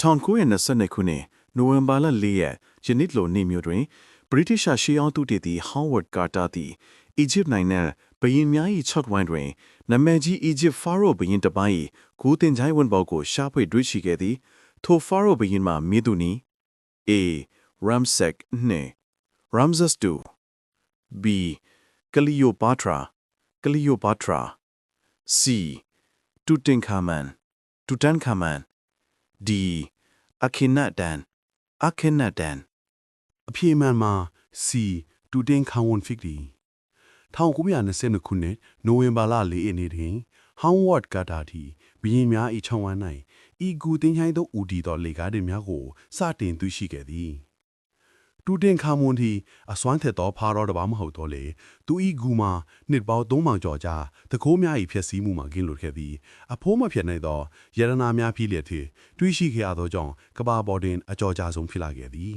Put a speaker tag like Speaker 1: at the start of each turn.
Speaker 1: 1922ခုနှစ်နိုဝင်ဘာလ4ရက်ယနေ့လိုနေ့မျိုးတွင်ဗြိတိရှရှေးအောင်သူတည်သည့်ဟောင်းဝတ်ကာတာသည်အီဂျစ်နိုင်ငံဘယင်များ၏ချော့ဝိုင်းတွင်နမည်ကြီးအီဂျစ်ဖာရိုဘယင်တစ်ပိုင်း၏ကိုတင်ချိုင်းဝန်ပေါကိုရှားဖွေတွေ့ရှိခဲ့သည်ထိုဖာရိုဘယင်မှာမင်းသူနီ A Ramsek နှင့် Ramses II B Cleopatra Cleopatra C Tutankhamun Tutankhamun D Akhenaten Akhenaten
Speaker 2: အပြေမှန်မှာ C တူတင်ခေါဝန်ဖစ်ဒီ1922ခုနှစ်နိုဝင်ဘာလ4ရက်နေ့တွင်ဟောင်းဝတ်ကာတာတီဘီရင်များ၏ချောင်းဝမ်း၌ဤကူတင်ချိုင်းသောဦးတီသောလေကားတွေများကိုစတင်သိရှိခဲ့သည် တူတင်ခါမွန်တီအစွမ်းထက်သောဖာတော်တစ်ပါးမဟုတ်တော့လေသူဤကူမှာနှစ်ပေါင်း3မောင်ကျော်ကြာတကိုးများ၏ဖြစ်စည်းမှုမှာကင်းလွတ်ခဲ့သည်အဖိုးမဖြစ်နိုင်သောယရနာများဖြစ်လျက်ထတွေ့ရှိခဲ့ရသောကြောင့်ကဘာပေါ်တွင်အကြော်ကြဆုံးဖြစ်လာခဲ့သည်